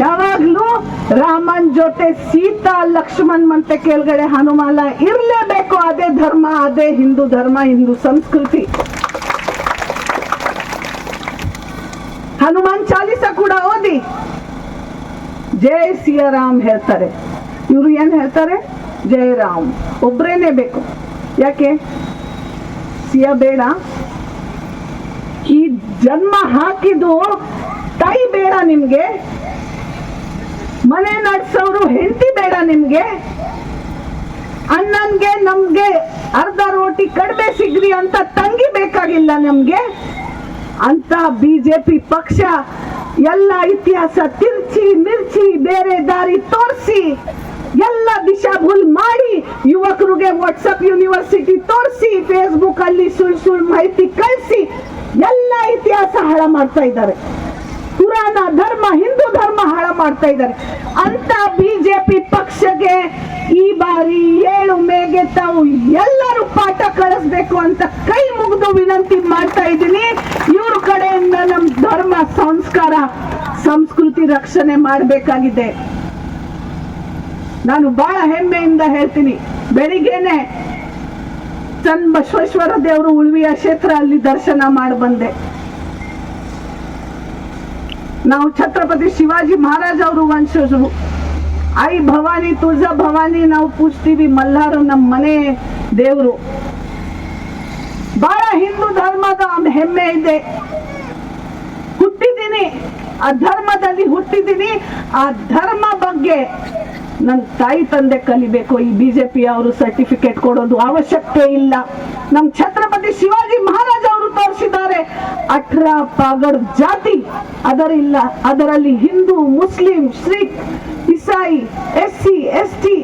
ಯಾವಾಗ್ಲೂ ರಾಮನ್ ಜೊತೆ ಸೀತಾ, ಲಕ್ಷ್ಮಣ್ ಮತ್ತೆ ಕೆಳಗಡೆ ಹನುಮಾನ ಇರ್ಲೇಬೇಕು. ಅದೇ ಧರ್ಮ, ಅದೇ ಹಿಂದೂ ಧರ್ಮ, ಹಿಂದೂ ಸಂಸ್ಕೃತಿ. ಹನುಮಾನ್ ಚಾಲಿಸ ಕೂಡ ಓದಿ. ಜೈ ಸಿಯರಾಮ್ ಹೇಳ್ತಾರೆ. ಇವರು ಏನ್ ಹೇಳ್ತಾರೆ? ಜೈ ರಾಮ್. ಒಬ್ರೇನೆ ಬೇಕು. ಯಾಕೆ? ಸಿಯ ಬೇಡ. ಈ ಜನ್ಮ ಹಾಕಿದ್ದು ತಾಯಿ ಬೇಡ ನಿಮ್ಗೆ. ನಡ್ಸೋರು ಹೆಂಡತಿ ಬೇಡ ನಿಮ್ಗೆ. ಅಣ್ಣನ್ಗೆ ನಮ್ಗೆ ಅರ್ಧ ರೋಟಿ ಕಡಿಮೆ ಸಿಗ್ರಿ ಅಂತ ತಂಗಿ ಬೇಕಾಗಿಲ್ಲ ನಮ್ಗೆ. ಅಂತ ಬಿಜೆಪಿ ಪಕ್ಷ ಎಲ್ಲ ಇತಿಹಾಸ ತಿರ್ಚಿ ಮಿರ್ಚಿ ಬೇರೆ ದಾರಿ ತೋರಿಸಿ ಎಲ್ಲ ದಿಶಾ ಭೂಲ್ ಮಾಡಿ ಯುವಕರಿಗೆ ವಾಟ್ಸಪ್ ಯೂನಿವರ್ಸಿಟಿ ತೋರಿಸಿ ಫೇಸ್ಬುಕ್ ಅಲ್ಲಿ ಸುಳ್ ಸುಳ್ ಮಾಹಿತಿ ಕಳಿಸಿ ಎಲ್ಲ ಇತಿಹಾಸ ಹಾಳ ಮಾಡ್ತಾ ಇದ್ದಾರೆ. ಪುರಾಣ ಧರ್ಮ, ಹಿಂದೂ ಧರ್ಮ ಹಾಳ ಮಾಡ್ತಾ ಇದ್ದಾರೆ. ಅಂತ ಬಿಜೆಪಿ ಪಕ್ಷಕ್ಕೆ ಈ ಬಾರಿ ಏಳು ಮೇಗೆ ತಾವು ಎಲ್ಲರೂ ಪಾಠ ಕಳಿಸ್ಬೇಕು ಅಂತ ಕೈ ಮುಗಿದು ವಿನಂತಿ ಮಾಡ್ತಾ ಇದ್ದೀನಿ. ಇವ್ರ ಕಡೆಯಿಂದ ನಮ್ ಧರ್ಮ, ಸಂಸ್ಕಾರ, ಸಂಸ್ಕೃತಿ ರಕ್ಷಣೆ ಮಾಡಬೇಕಾಗಿದೆ. ನಾನು ಬಹಳ ಹೆಮ್ಮೆಯಿಂದ ಹೇಳ್ತೀನಿ. ಬೆಳಿಗ್ಗೆನೆ ಚನ್ ಬಸವೇಶ್ವರ ದೇವರು ಉಳ್ವಿಯ ಕ್ಷೇತ್ರ ಅಲ್ಲಿ ದರ್ಶನ ಮಾಡಿ ಬಂದೆ ನಾವು ಛತ್ರಪತಿ ಶಿವಾಜಿ ಮಹಾರಾಜ ಅವರು ವಂಶಜರು. ಐ ಭವಾನಿ, ತುಳಜಾ ಭವಾನಿ, ನಾವು ಪೂಜ್ತೀವಿ ಮಲ್ಲಾರು ನಮ್ಮ ಮನೆ ದೇವರು. ಬಹಳ ಹಿಂದೂ ಧರ್ಮದ ಹೆಮ್ಮೆ ಇದೆ. ಹುಟ್ಟಿದ್ದೀನಿ, ಆ ಧರ್ಮದಲ್ಲಿ ಹುಟ್ಟಿದ್ದೀನಿ. ಆ ಧರ್ಮ ಬಗ್ಗೆ ನನ್ನ ತಾಯಿ ತಂದೆ ಕಲಿಬೇಕು. ಈ ಬಿಜೆಪಿ ಅವರು ಸರ್ಟಿಫಿಕೇಟ್ ಕೊಡೋದು ಅವಶ್ಯಕತೆ ಇಲ್ಲ. ನಮ್ ಛತ್ರಪತಿ ಶಿವಾಜಿ ಮಹಾರಾಜ್ ಅಠರ ಪಾಗಡ್ ಜಾತಿ, ಅದರಿಲ್ಲ, ಅದರಲ್ಲಿ ಹಿಂದೂ, ಮುಸ್ಲಿಂ, ಸಿಖ್, ಇಸಾಯಿ ಎಸ್ ಸಿ ಎಸ್ ಟಿ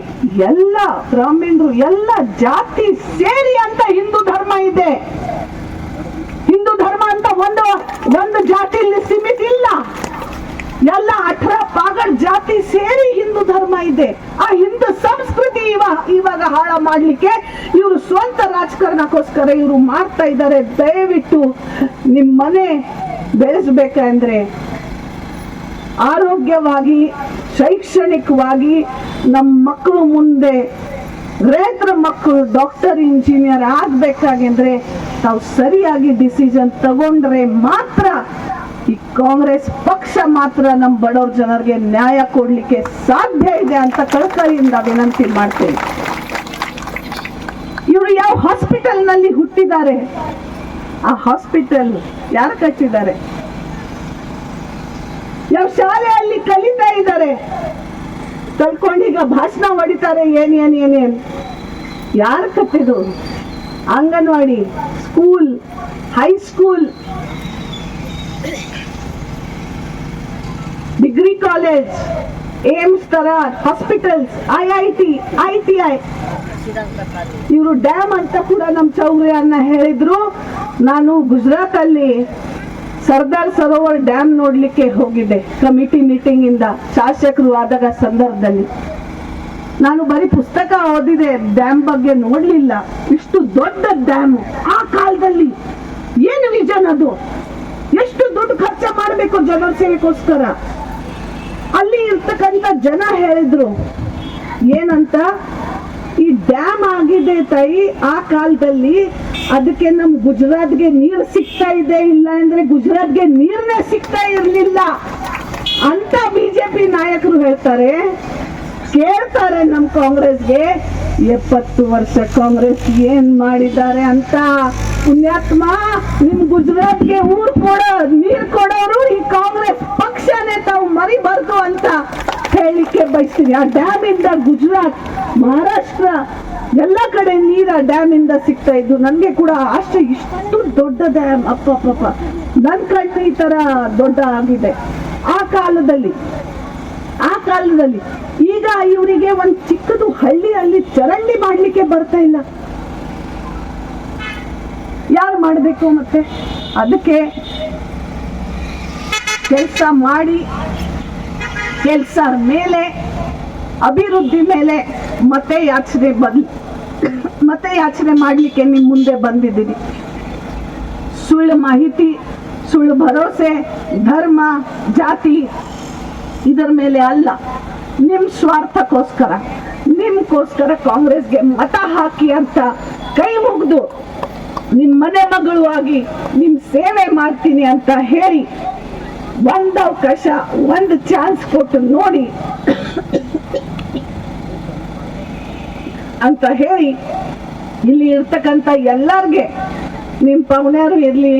ಎಲ್ಲ ಬ್ರಾಹ್ಮಣರು, ಎಲ್ಲ ಜಾತಿ ಸೇರಿ ಅಂತ ಹಿಂದೂ ಧರ್ಮ ಇದೆ. ಹಿಂದೂ ಧರ್ಮ ಅಂತ ಒಂದು ಒಂದು ಜಾತಿಯಲ್ಲಿ ಸೀಮಿತ ಇಲ್ಲ. ಎಲ್ಲ ಅಠರ ಪಾಗಡ್ ಜಾತಿ ಸೇರಿ ಹಿಂದೂ ಧರ್ಮ ಇದೆ. ಆ ಹಿಂದೂ ಸಂಸ್ಕೃತಿ ಇವಾಗ ಇವಾಗ ಹಾಳ ಮಾಡ್ಲಿಕ್ಕೆ ಇವರು ಸ್ವಂತ ರಾಜಕಾರಣಕ್ಕೋಸ್ಕರ ಇವರು ಮಾಡ್ತಾ ಇದ್ದಾರೆ. ದಯವಿಟ್ಟು ನಿಮ್ ಮನೆ ಬೆಳೆಸ್ಬೇಕಂದ್ರೆ ಆರೋಗ್ಯವಾಗಿ, ಶೈಕ್ಷಣಿಕವಾಗಿ ನಮ್ಮ ಮಕ್ಕಳು ಮುಂದೆ ರೈತರ ಮಕ್ಕಳು ಡಾಕ್ಟರ್, ಇಂಜಿನಿಯರ್ ಆಗ್ಬೇಕಾಗಿದ್ರೆ ನಾವು ಸರಿಯಾಗಿ ಡಿಸಿಷನ್ ತಗೊಂಡ್ರೆ ಮಾತ್ರ ಈ ಕಾಂಗ್ರೆಸ್ ಪಕ್ಷ ಮಾತ್ರ ನಮ್ಮ ಬಡವ್ರ ಜನರಿಗೆ ನ್ಯಾಯ ಕೊಡಲಿಕ್ಕೆ ಸಾಧ್ಯ ಇದೆ ಅಂತ ಕಳಕಳಿಯಿಂದ ವಿನಂತಿ ಮಾಡ್ತೇನೆ. ಇವರು ಯಾವ ಹಾಸ್ಪಿಟಲ್ನಲ್ಲಿ ಹುಟ್ಟಿದ್ದಾರೆ? ಆ ಹಾಸ್ಪಿಟಲ್ ಯಾರು ಕಟ್ಟಿದ್ದಾರೆ? ಯಾವ ಶಾಲೆಯಲ್ಲಿ ಕಲಿತಾ ಇದ್ದಾರೆ? ಈಗ ಭಾಷಣ ಹೊಡಿತಾರೆ ಏನ್ ಏನ್ ಯಾರು ಕಟ್ಟಿದ್ರು anganwadi, school, high school degree college AIIMS ತರ hospitals I I T I T I ಇವರು ಡ್ಯಾಮ್ ಅಂತ ಕೂಡ ನಮ್ಮ ಚೌರಿ ಅನ್ನ ಹೇಳಿದ್ರು. ನಾನು ಗುಜರಾತ್ ಅಲ್ಲಿ ಸರ್ದಾರ್ ಸರೋವರ್ ಡ್ಯಾಮ್ ನೋಡ್ಲಿಕ್ಕೆ ಹೋಗಿದ್ದೆ. ಕಮಿಟಿ ಮೀಟಿಂಗ್ ಇಂದ ಶಾಸಕರು ಆದಾಗ ಸಂದರ್ಭದಲ್ಲಿ. ನಾನು ಬರೀ ಪುಸ್ತಕ ಓದಿದೆ ಡ್ಯಾಮ್ ಬಗ್ಗೆ ನೋಡ್ಲಿಲ್ಲ. ಇಷ್ಟು ದೊಡ್ಡ ಡ್ಯಾಮ್ ಆ ಕಾಲದಲ್ಲಿ. ಏನು ವಿಜನ್ ಅದು ಎಷ್ಟು ದುಡ್ಡು ಖರ್ಚ ಮಾಡಬೇಕು ಜನರ ಸೇವೆಗೋಸ್ಕರ? ಅಲ್ಲಿ ಇರ್ತಕ್ಕಂಥ ಜನ ಹೇಳಿದ್ರು, ಏನಂತ? ಈ ಡ್ಯಾಮ್ ಆಗಿದೆ ತಾಯಿ, ಆ ಕಾಲದಲ್ಲಿ ಅದಕ್ಕೆ ನಮ್ ಗುಜರಾತ್ಗೆ ನೀರು ಸಿಗ್ತಾ ಇದೆ ಇಲ್ಲ ಅಂದ್ರೆ ಗುಜರಾತ್ಗೆ ನೀರ್ನೇ ಸಿಗ್ತಾ ಇರ್ಲಿಲ್ಲ. ಅಂತ ಬಿಜೆಪಿ ನಾಯಕರು ಹೇಳ್ತಾರೆ. ಕೇಳ್ತಾರೆ ನಮ್ ಕಾಂಗ್ರೆಸ್ಗೆ, ಎಪ್ಪತ್ತು ವರ್ಷ ಕಾಂಗ್ರೆಸ್ ಏನ್ ಮಾಡಿದ್ದಾರೆ ಅಂತ? ಪುಣ್ಯಾತ್ಮ, ನಿಮ್ ಗುಜರಾತ್ಗೆ ಊರ್ ಕೊಡೋ, ನೀರ್ ಕೊಡೋರು ಈ ಕಾಂಗ್ರೆಸ್ ಪಕ್ಷನೇ, ತಾವು ಮರಿಬಾರ್ದು ಅಂತ ಹೇಳಿಕ್ಕೆ ಬಯಸ್ತೀನಿ ಆ ಡ್ಯಾಮ್ ಇಂದ ಗುಜರಾತ್, ಮಹಾರಾಷ್ಟ್ರ, ಎಲ್ಲ ಕಡೆ ನೀರ ಡ್ಯಾಮ್ ಇಂದ ಸಿಗ್ತಾ ಇದ್ದು, ನನಗೆ ಕೂಡ ಅಷ್ಟು ಇಷ್ಟು ದೊಡ್ಡ ಡ್ಯಾಮ್ ಅಪ್ಪ ಅಪ್ಪ ನನ್ ಕಣ್ಣು ಈ ತರ ದೊಡ್ಡ ಆಗಿದೆ. ಆ ಕಾಲದಲ್ಲಿ ಆ ಕಾಲದಲ್ಲಿ ಈಗ ಇವರಿಗೆ ಒಂದ್ ಚಿಕ್ಕದು ಹಳ್ಳಿ ಅಲ್ಲಿ ಚರಂಡಿ ಮಾಡ್ಲಿಕ್ಕೆ ಬರ್ತಾ ಇಲ್ಲ. ಯಾರು ಮಾಡಬೇಕು ಮತ್ತೆ ಅದಕ್ಕೆ ಕೆಲಸ ಮಾಡಿ, ಕೆಲಸ ಮೇಲೆ, ಅಭಿವೃದ್ಧಿ ಮೇಲೆ ಮತ್ತೆ ಯಾಚನೆ ಬದ್, ಮತ್ತೆ ಯಾಚನೆ ಮಾಡಲಿಕ್ಕೆ ನಿಮ್ಮ ಮುಂದೆ ಬಂದಿದ್ದೀನಿ ಸುಳ್ಳು ಮಾಹಿತಿ, ಸುಳ್ಳು ಭರವಸೆ, ಧರ್ಮ, ಜಾತಿ ಇದರ ಮೇಲೆ ಅಲ್ಲ. ನಿಮ್ಮ ಸ್ವಾರ್ಥಕ್ಕೋಸ್ಕರ, ನಿಮ್ಗೋಸ್ಕರ ಕಾಂಗ್ರೆಸ್ಗೆ ಮತ ಹಾಕಿ ಅಂತ ಕೈ ಮುಗಿದು ನಿಮ್ ಮನೆ ಮಗಳು ಆಗಿ ನಿಮ್ ಸೇವೆ ಮಾಡ್ತೀನಿ ಅಂತ ಹೇಳಿ ಒಂದ್ ಅವಕಾಶ, ಒಂದ್ ಚಾನ್ಸ್ ಕೊಟ್ಟು ನೋಡಿ ಅಂತ ಹೇಳಿ ಇಲ್ಲಿ ಇರ್ತಕ್ಕಂಥ ಎಲ್ಲಾರ್ಗೆ ನಿಮ್ ಪವನ್ಯಾರು ಇರ್ಲಿ.